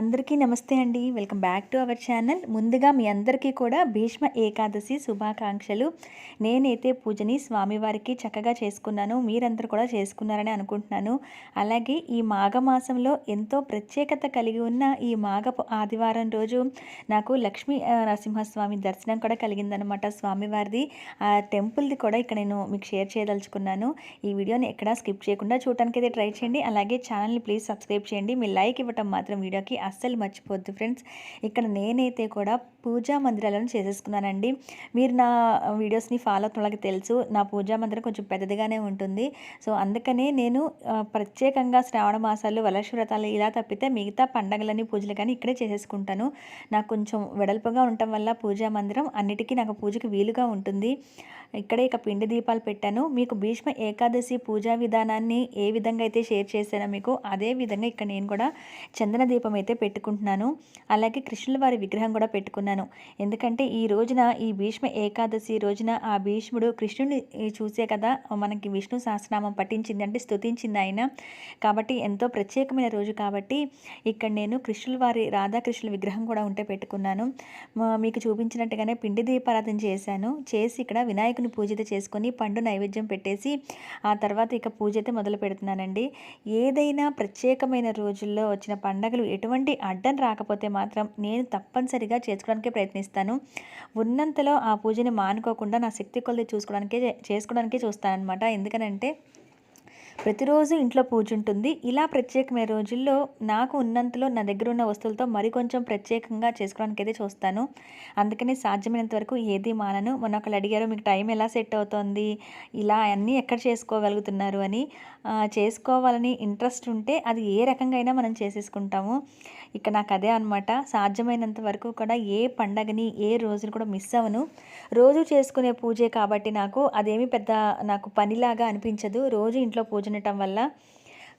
అందరికీ నమస్తే అండి. Welcome back to our channel. ముందుగా మీ అందరికీ కూడా భీష్మ ఏకాదశి శుభాకాంక్షలు. నేనైతే పూజని స్వామివారికి చక్కగా చేసుకున్నాను. మీరందరూ కూడా చేసుకున్నారని అనుకుంటున్నాను. అలాగే ఈ మాఘమాసంలో ఎంతో ప్రత్యేకత కలిగి ఉన్న ఈ మాఘపు ఆదివారం రోజు నాకు లక్ష్మీ నరసింహస్వామి దర్శనం కూడా కలిగిందనమాట స్వామివారిది. ఆ టెంపుల్ది కూడా ఇక్కడ నేను మీకు షేర్ చేయదలుచుకున్నాను. ఈ వీడియోని ఎక్కడా స్కిప్ చేయకుండా చూడటానికి అయితే ట్రై చేయండి. అలాగే ఛానల్ని ప్లీజ్ సబ్స్క్రైబ్ చేయండి. మీ లైక్ ఇవ్వటం మాత్రం వీడియోకి అస్సలు మర్చిపోద్దు ఫ్రెండ్స్. ఇక్కడ నేనైతే కూడా పూజా మందిరాలను చేసేసుకున్నానండి. మీరు నా వీడియోస్ని ఫాలో అవుతున్న వాళ్ళకి తెలుసు నా పూజా మందిరం కొంచెం పెద్దదిగానే ఉంటుంది. సో అందుకనే నేను ప్రత్యేకంగా శ్రావణ మాసాలు వలశ వ్రతాలు ఇలా తప్పితే మిగతా పండగలని పూజలు కానీ ఇక్కడే చేసేసుకుంటాను. నాకు కొంచెం వెడల్పుగా ఉండటం వల్ల పూజా మందిరం అన్నిటికీ నాకు పూజకి వీలుగా ఉంటుంది. ఇక్కడే ఇక పిండి దీపాలు పెట్టాను. మీకు భీష్మ ఏకాదశి పూజా విధానాన్ని ఏ విధంగా అయితే షేర్ చేశానో మీకు అదే విధంగా ఇక్కడ నేను కూడా చందన దీపం అయితే పెట్టుకుంటున్నాను. అలాగే కృష్ణుల వారి విగ్రహం కూడా పెట్టుకున్నాను. ఎందుకంటే ఈ రోజున ఈ భీష్మ ఏకాదశి రోజున ఆ భీష్ముడు కృష్ణుని చూసే కదా మనకి విష్ణు సహస్రనామం పఠించింది అంటే స్తుతించింది ఆయన. కాబట్టి ఎంతో ప్రత్యేకమైన రోజు కాబట్టి ఇక్కడ నేను కృష్ణుల వారి రాధాకృష్ణుల విగ్రహం కూడా ఉంటే పెట్టుకున్నాను. మీకు చూపించినట్టుగానే పిండి దీపారాధన చేశాను. చేసి ఇక్కడ వినాయకుని పూజ చేసుకొని పండు నైవేద్యం పెట్టేసి ఆ తర్వాత ఇక పూజ అయితే మొదలు పెడుతున్నానండి. ఏదైనా ప్రత్యేకమైన రోజుల్లో వచ్చిన పండగలు ఎటువంటి అడ్డం రాకపోతే మాత్రం నేను తప్పనిసరిగా చేసుకోవడానికి ప్రయత్నిస్తాను. ఉన్నంతలో ఆ పూజని మానుకోకుండా నా శక్తి కొలది చేసుకోవడానికి చేసుకోవడానికే చూస్తానన్నమాట. ఎందుకనంటే ప్రతిరోజు ఇంట్లో పూజ ఉంటుంది. ఇలా ప్రత్యేకమైన రోజుల్లో నాకు ఉన్నంతలో నా దగ్గర ఉన్న వస్తువులతో మరికొంచెం ప్రత్యేకంగా చేసుకోవడానికి అయితే చూస్తాను. అందుకని సాధ్యమైనంత వరకు ఏది మానను. మొన్న ఒకళ్ళు అడిగారు మీకు టైం ఎలా సెట్ అవుతోంది? ఇలా అన్నీ ఎక్కడ చేసుకోగలుగుతున్నారు? అని. చేసుకోవాలని ఇంట్రెస్ట్ ఉంటే అది ఏ రకంగా అయినా మనం చేసేసుకుంటాము. ఇక నాకు అదే అనమాట సాధ్యమైనంత వరకు కూడా ఏ పండగని ఏ రోజుని కూడా మిస్ అవ్వను. రోజు చేసుకునే పూజే కాబట్టి నాకు అదేమి పెద్ద నాకు పనిలాగా అనిపించదు. రోజు ఇంట్లో పూజ ఉండటం వల్ల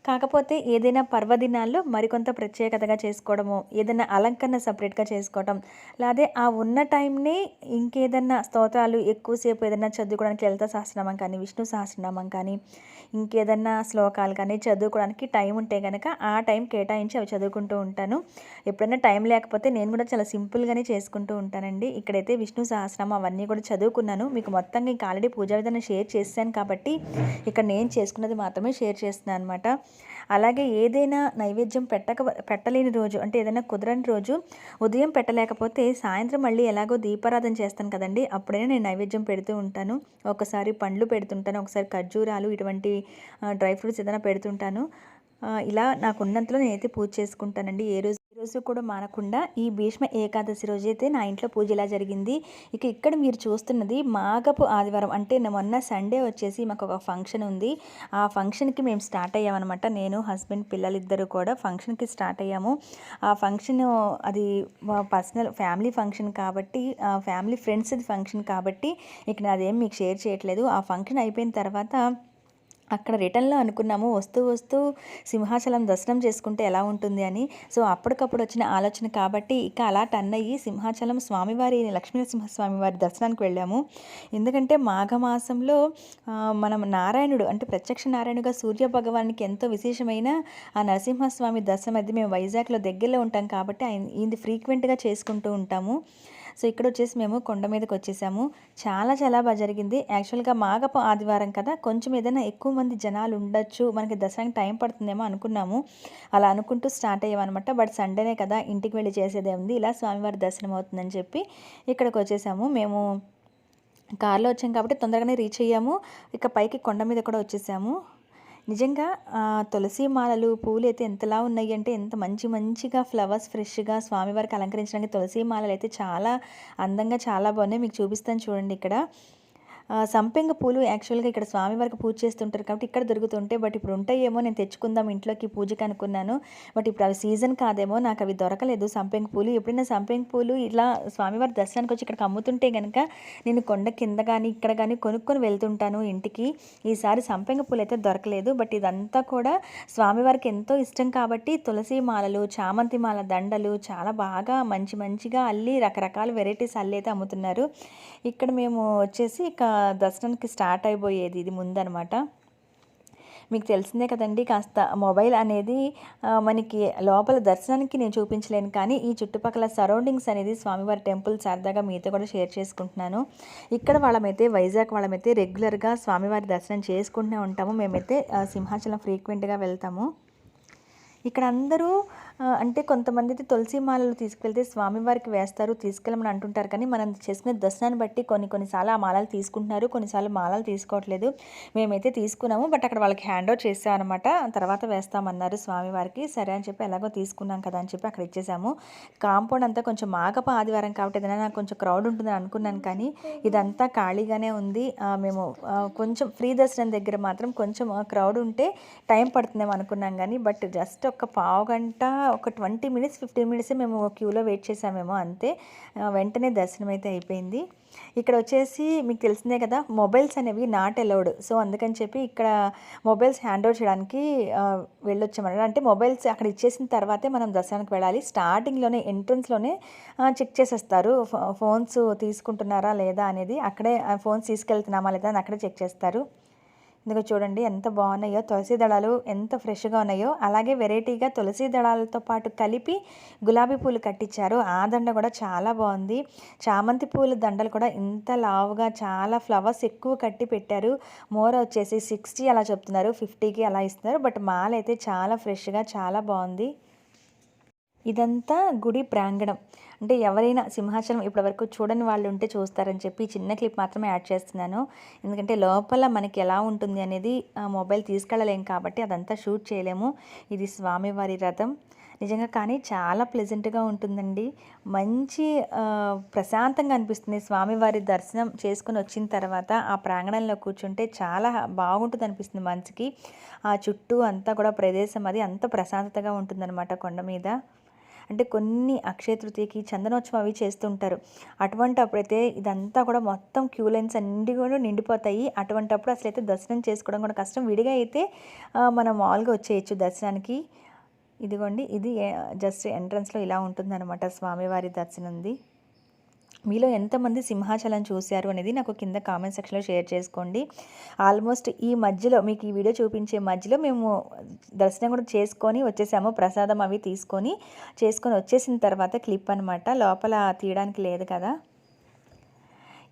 కాకపోతే ఏదైనా పర్వదినాల్లో మరికొంత ప్రత్యేకతగా చేసుకోవడము ఏదైనా అలంకరణ సపరేట్గా చేసుకోవడం లేదా ఆ ఉన్న టైంని ఇంకేదన్నా స్తోత్రాలు ఎక్కువసేపు ఏదైనా చదువుకోవడానికి లలిత సహస్రనామం కానీ విష్ణు సహస్రనామం కానీ ఇంకేదన్నా శ్లోకాలు కానీ చదువుకోవడానికి టైం ఉంటే కనుక ఆ టైం కేటాయించి అవి చదువుకుంటూ ఉంటాను. ఎప్పుడైనా టైం లేకపోతే నేను కూడా చాలా సింపుల్గానే చేసుకుంటూ ఉంటానండి. ఇక్కడైతే విష్ణు సహస్రనామం అవన్నీ కూడా చదువుకున్నాను. మీకు మొత్తంగా ఇంకా ఆల్రెడీ పూజా విధానం షేర్ చేశాను కాబట్టి ఇక్కడ నేను చేసుకున్నది మాత్రమే షేర్ చేస్తున్నాను అనమాట అలాగే ఏదైనా నైవేద్యం పెట్టక పెట్టలేని రోజు అంటే ఏదైనా కుదరని రోజు ఉదయం పెట్టలేకపోతే సాయంత్రం మళ్ళీ ఎలాగో దీపారాధన చేస్తాను కదండి. అప్పుడైనా నేను నైవేద్యం పెడుతూ ఉంటాను. ఒకసారి పండ్లు పెడుతుంటాను ఒకసారి ఖర్జూరాలు ఇటువంటి డ్రై ఫ్రూట్స్ ఏదైనా పెడుతుంటాను. ఇలా నాకు ఉన్నంతలో నేనైతే పూజ చేసుకుంటానండి. ఏ రోజు రోజు కూడా మానకుండా ఈ భీష్మ ఏకాదశి రోజు అయితే నా ఇంట్లో పూజ ఇలా జరిగింది? ఇక ఇక్కడ మీరు చూస్తున్నది మాగపు ఆదివారం. అంటే మొన్న సండే వచ్చేసి మాకు ఒక ఫంక్షన్ ఉంది. ఆ ఫంక్షన్కి మేము స్టార్ట్ అయ్యామన్నమాట. నేను హస్బెండ్ పిల్లలిద్దరూ కూడా ఫంక్షన్కి స్టార్ట్ అయ్యాము. ఆ ఫంక్షన్ అది పర్సనల్ ఫ్యామిలీ ఫంక్షన్ కాబట్టి ఫ్యామిలీ ఫ్రెండ్స్ది ఫంక్షన్ కాబట్టి ఇక నాదేం మీకు షేర్ చేయట్లేదు. ఆ ఫంక్షన్ అయిపోయిన తర్వాత అక్కడ రిటర్న్లో అనుకున్నాము వస్తూ వస్తూ సింహాచలం దర్శనం చేసుకుంటే ఎలా ఉంటుంది అని. సో అప్పటికప్పుడు వచ్చిన ఆలోచన కాబట్టి ఇక అలా టన్ అయ్యి సింహాచలం స్వామివారి లక్ష్మీనరసింహస్వామివారి దర్శనానికి వెళ్ళాము. ఎందుకంటే మాఘమాసంలో మనం నారాయణుడు అంటే ప్రత్యక్ష నారాయణుగా సూర్య భగవానికి ఎంతో విశేషమైన ఆ నరసింహస్వామి దర్శనం అది మేము వైజాగ్లో దగ్గరలో ఉంటాం కాబట్టి ఆయన ఇది ఫ్రీక్వెంట్గా చేసుకుంటూ ఉంటాము. సో ఇక్కడ వచ్చేసి మేము కొండ మీదకి వచ్చేసాము చాలా చాలా బాగా జరిగింది. యాక్చువల్గా మాగపు ఆదివారం కదా కొంచెం ఏదైనా ఎక్కువ మంది జనాలు ఉండొచ్చు మనకి దసరాకి టైం పడుతుందేమో అనుకున్నాము. అలా అనుకుంటూ స్టార్ట్ అయ్యామన్నమాట. బట్ సండేనే కదా ఇంటికి వెళ్ళి చేసేదే ఉంది. ఇలా స్వామివారి దర్శనం అవుతుందని చెప్పి ఇక్కడికి వచ్చేసాము మేము కార్లో వచ్చాం కాబట్టి తొందరగానే రీచ్ అయ్యాము. ఇక పైకి కొండ మీద కూడా వచ్చేసాము. నిజంగా తులసి మాలలు పూలు అయితే ఎంతలా ఉన్నాయి అంటే ఎంత మంచి మంచిగా ఫ్లవర్స్ ఫ్రెష్గా స్వామివారికి అలంకరించడానికి తులసి మాలలు అయితే చాలా అందంగా చాలా బాగున్నాయి. మీకు చూపిస్తాను చూడండి ఇక్కడ. సంపెంగ పూలు యాక్చువల్గా ఇక్కడ స్వామివారికి పూజ చేస్తుంటారు కాబట్టి ఇక్కడ దొరుకుతుంటే బట్ ఇప్పుడు ఉంటాయేమో నేను తెచ్చుకుందాం ఇంట్లోకి పూజకి అనుకున్నాను. బట్ ఇప్పుడు అవి సీజన్ కాదేమో నాకు అవి దొరకలేదు. సంపెంగ పూలు ఎప్పుడైనా సంపెంగ పూలు ఇలా స్వామివారి దర్శనానికి వచ్చి ఇక్కడికి అమ్ముతుంటే కనుక నేను కొండ కింద కానీ ఇక్కడ కానీ కొనుక్కొని వెళ్తుంటాను ఇంటికి. ఈసారి సంపెంగ పూలు అయితే దొరకలేదు. బట్ ఇదంతా కూడా స్వామివారికి ఎంతో ఇష్టం కాబట్టి తులసి మాలలు చామంతి మాల దండలు చాలా బాగా మంచి మంచిగా అల్లి రకరకాల వెరైటీస్ అల్లి అయితే అమ్ముతున్నారు. ఇక్కడ మేము వచ్చేసి ఇక దర్శనానికి స్టార్ట్ అయిపోయేది ఇది ముందనమాట. మీకు తెలిసిందే కదండి కాస్త మొబైల్ అనేది మనకి లోపల దర్శనానికి నేను చూపించలేను కానీ ఈ చుట్టుపక్కల సరౌండింగ్స్ అనేది స్వామివారి టెంపుల్ సరదాగా మీతో కూడా షేర్ చేసుకుంటున్నాను. ఇక్కడ వాళ్ళమైతే వైజాగ్ వాళ్ళమైతే రెగ్యులర్గా స్వామివారి దర్శనం చేసుకుంటూనే ఉంటాము. మేమైతే సింహాచలం ఫ్రీక్వెంట్గా వెళ్తాము. ఇక్కడ అందరూ అంటే కొంతమంది అయితే తులసి మాలలు తీసుకెళ్తే స్వామివారికి వేస్తారు తీసుకెళ్ళమని అంటుంటారు. కానీ మనం చేసుకునే దర్శనాన్ని బట్టి కొన్ని కొన్నిసార్లు ఆ మాలలు తీసుకుంటున్నారు కొన్నిసార్లు మాలలు తీసుకోవట్లేదు. మేమైతే తీసుకున్నాము బట్ అక్కడ వాళ్ళకి హ్యాండ్ ఓవర్ చేసామన్నమాట అనమాట తర్వాత వేస్తామన్నారు స్వామివారికి. సరే అని చెప్పి ఎలాగో తీసుకున్నాం కదా అని చెప్పి అక్కడ ఇచ్చేసాము. కాంపౌండ్ అంతా కొంచెం మాగప ఆదివారం కాబట్టి ఏదైనా నాకు కొంచెం క్రౌడ్ ఉంటుందని అనుకున్నాను. కానీ ఇదంతా ఖాళీగానే ఉంది. మేము కొంచెం ఫ్రీ దర్శనం దగ్గర మాత్రం కొంచెం క్రౌడ్ ఉంటే టైం పడుతుందేమో అనుకున్నాం. కానీ బట్ జస్ట్ ఒక పావు గంట ఒక ట్వంటీ మినిట్స్ ఫిఫ్టీన్ మినిట్స్ మేము క్యూలో వెయిట్ చేసామేమో అంతే. వెంటనే దర్శనం అయితే అయిపోయింది. ఇక్కడ వచ్చేసి మీకు తెలిసిందే కదా మొబైల్స్ అనేవి నాట్ అలౌడ్. సో అందుకని చెప్పి ఇక్కడ మొబైల్స్ హ్యాండ్ ఓవర్ చేయడానికి వెళ్ళొచ్చామన్నారు అంటే మొబైల్స్ అక్కడ ఇచ్చేసిన తర్వాతే మనం దర్శనానికి వెళ్ళాలి. స్టార్టింగ్లోనే ఎంట్రన్స్లోనే చెక్ చేసేస్తారు. ఫోన్స్ తీసుకుంటున్నారా లేదా అనేది అక్కడే ఆ ఫోన్స్ తీసుకెళ్తున్నామా లేదా అని అక్కడే చెక్ చేస్తారు. ఇందులో చూడండి ఎంత బాగున్నాయో. తులసి దళాలు ఎంత ఫ్రెష్గా ఉన్నాయో. అలాగే వెరైటీగా తులసి దళాలతో పాటు కలిపి గులాబీ పూలు కట్టించారు. ఆ దండ కూడా చాలా బాగుంది. చామంతి పూల దండలు కూడా ఇంత లావుగా చాలా ఫ్లవర్స్ ఎక్కువ కట్టి పెట్టారు. మోర వచ్చేసి సిక్స్టీ అలా చెప్తున్నారు ఫిఫ్టీకి అలా ఇస్తున్నారు. బట్ మాల అయితే చాలా ఫ్రెష్గా చాలా బాగుంది. ఇదంతా గుడి ప్రాంగణం. అంటే ఎవరైనా సింహాచలం ఇప్పటివరకు చూడని వాళ్ళు ఉంటే చూస్తారని చెప్పి చిన్న క్లిప్ మాత్రమే యాడ్ చేస్తున్నాను. ఎందుకంటే లోపల మనకి ఎలా ఉంటుంది అనేది ఆ, మొబైల్ తీసుకెళ్ళలేం కాబట్టి అదంతా షూట్ చేయలేము. ఇది స్వామివారి రథం. నిజంగా కానీ చాలా ప్లెజెంట్గా ఉంటుందండి. మంచి ప్రశాంతంగా అనిపిస్తుంది. స్వామివారి దర్శనం చేసుకుని వచ్చిన తర్వాత ఆ ప్రాంగణంలో కూర్చుంటే చాలా బాగుంటుంది అనిపిస్తుంది మనసుకి. ఆ చుట్టూ అంతా కూడా ప్రదేశం అది అంత ప్రశాంతతగా ఉంటుందన్నమాట కొండ మీద. అంటే కొన్ని అక్షయ తృతీయకి చందనోత్సవం అవి చేస్తుంటారు. అటువంటి అప్పుడైతే ఇదంతా కూడా మొత్తం క్యూ లైన్స్ అన్ని కూడా నిండిపోతాయి. అటువంటప్పుడు అసలు అయితే దర్శనం చేసుకోవడం కూడా కష్టం. విడిగా అయితే మనం మామూలుగా వచ్చేయచ్చు దర్శనానికి. ఇదిగోండి ఇది జస్ట్ ఎంట్రన్స్లో ఇలా ఉంటుందన్నమాట స్వామివారి దర్శనంది. మీలో ఎంతమంది సింహాచలం చూశారు అనేది నాకు కింద కామెంట్ సెక్షన్లో షేర్ చేసుకోండి. ఆల్మోస్ట్ ఈ మధ్యలో మీకు ఈ వీడియో చూపించే మధ్యలో మేము దర్శనం కూడా చేసుకొని వచ్చేసాము. ప్రసాదం అవి తీసుకొని చేసుకొని వచ్చేసిన తర్వాత క్లిప్ అనమాట లోపల తీయడానికి లేదు కదా.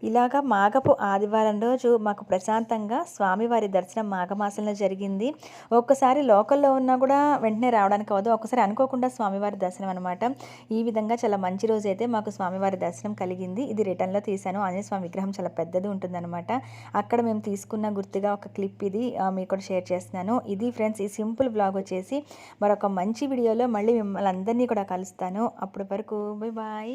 ఇలాగా మాఘపు ఆదివారం రోజు మాకు ప్రశాంతంగా స్వామివారి దర్శనం మాఘమాసంలో జరిగింది. ఒక్కసారి లోకల్లో ఉన్నా కూడా వెంటనే రావడానికి అవ్వదు. ఒక్కసారి అనుకోకుండా స్వామివారి దర్శనం అనమాట ఈ విధంగా చాలా మంచి రోజు అయితే మాకు స్వామివారి దర్శనం కలిగింది. ఇది రిటర్న్లో తీశాను. ఆంజనేయ స్వామి విగ్రహం చాలా పెద్దది ఉంటుందన్నమాట. అక్కడ మేము తీసుకున్న గుర్తుగా ఒక క్లిప్ ఇది మీకు కూడా షేర్ చేస్తున్నాను. ఇది ఫ్రెండ్స్ ఈ సింపుల్ బ్లాగ్ వచ్చేసి మరొక మంచి వీడియోలో మళ్ళీ మిమ్మల్ని అందరినీ కూడా కలుస్తాను. అప్పటి వరకు బాయ్ బాయ్